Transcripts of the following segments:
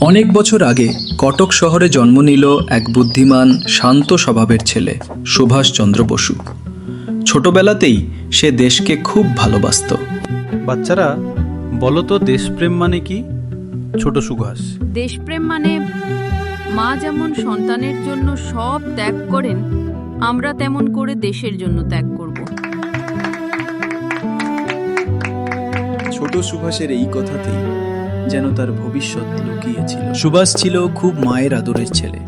অনেক বছর আগে কটক শহরে জন্ম নিল এক বুদ্ধিমান শান্ত স্বভাবের ছেলে সুভাষচন্দ্র বসু। ছোটবেলাতেই সে দেশকে খুব ভালোবাসত। বাচ্চারা বলো তো দেশপ্রেম মানে কি? ছোট সুভাষ। দেশপ্রেম মানে মা যেমন সন্তানের জন্য সব ত্যাগ করেন আমরা তেমন করে দেশের জন্য ত্যাগ করব। ছোট সুভাষের এই কথাতেই যেন তার ভবিষ্যৎ লুকিয়েছিল সুভাষ ছিল খুব মায়ের আদরের ছেলে।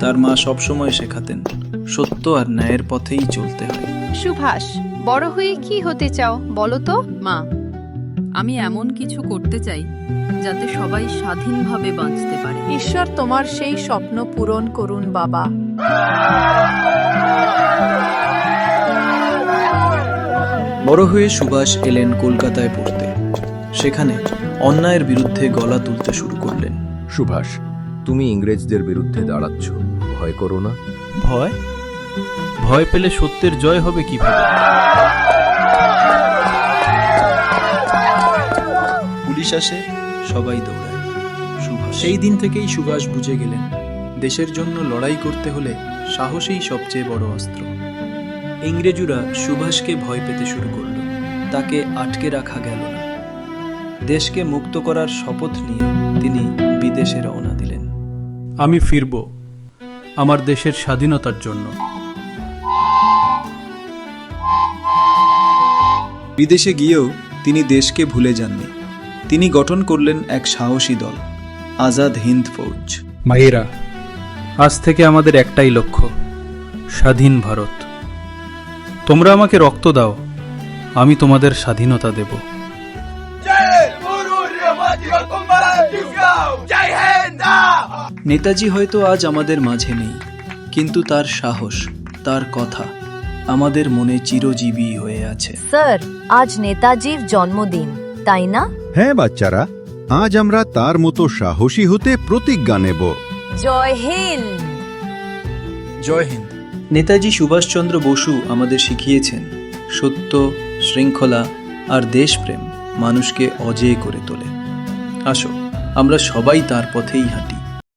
তার মা সবসময় শেখাতেন সত্য আর ন্যায়ের পথেই চলতে হয়। সুভাষ বড় হয়ে কি হতে চাও বলো তো? মা আমি এমন কিছু করতে চাই যাতে সবাই স্বাধীনভাবে বাঁচতে পারে। ঈশ্বর তোমার সেই স্বপ্ন পূরণ করুন বাবা। বড় হয়ে সুভাষ এলেন কলকাতায় পড়তে। সেখানে অন্যায়ের বিরুদ্ধে গলা তুলতে শুরু করলেন। সুভাষ তুমি ইংরেজদের বিরুদ্ধে দাঁড়াচ্ছ। ভয় করো না। ভয়? ভয় পেলে সত্যের জয় হবে কীভাবে? পুলিশ আসে সবাই দৌড়ায়। সুভাষ সেই দিন থেকেই সুভাষ বুঝে গেলেন দেশের জন্য লড়াই করতে হলে সাহসেই সবচেয়ে বড় অস্ত্র। ইংরেজুরা সুভাষকে ভয় পেতে শুরু করল। তাকে আটকে রাখা গেল না। দেশকে মুক্ত করার শপথ নিয়ে তিনি বিদেশে রওনা দিলেন। আমি ফিরব আমার দেশের স্বাধীনতার জন্য। বিদেশে গিয়েও তিনি দেশকে ভুলে যাননি। তিনি গঠন করলেন এক সাহসী দল আজাদ হিন্দ ফৌজ। মায়েরা আজ থেকে আমাদের একটাই লক্ষ্য স্বাধীন ভারত। তোমরা আমাকে রক্ত দাও আমি তোমাদের স্বাধীনতা দেব। নেতাজি হয়তো আজ আমাদের মাঝে নেই কিন্তু তার সাহস তার কথা আমাদের মনে চিরজীবী হয়ে আছে। স্যার আজ নেতাজির জন্মদিন তাই না? হ্যাঁ বাচ্চারা আজ আমরা তার মতো সাহসী হতে প্রতিজ্ঞা নেব। জয় হিন্দ! জয় হিন্দ। নেতাজি সুভাষচন্দ্র বসু আমাদের শিখিয়েছেন সত্য শৃঙ্খলা আর দেশপ্রেম মানুষকে অজেয় করে তোলে। আসো আমরা সবাই তার পথেই হাঁটি।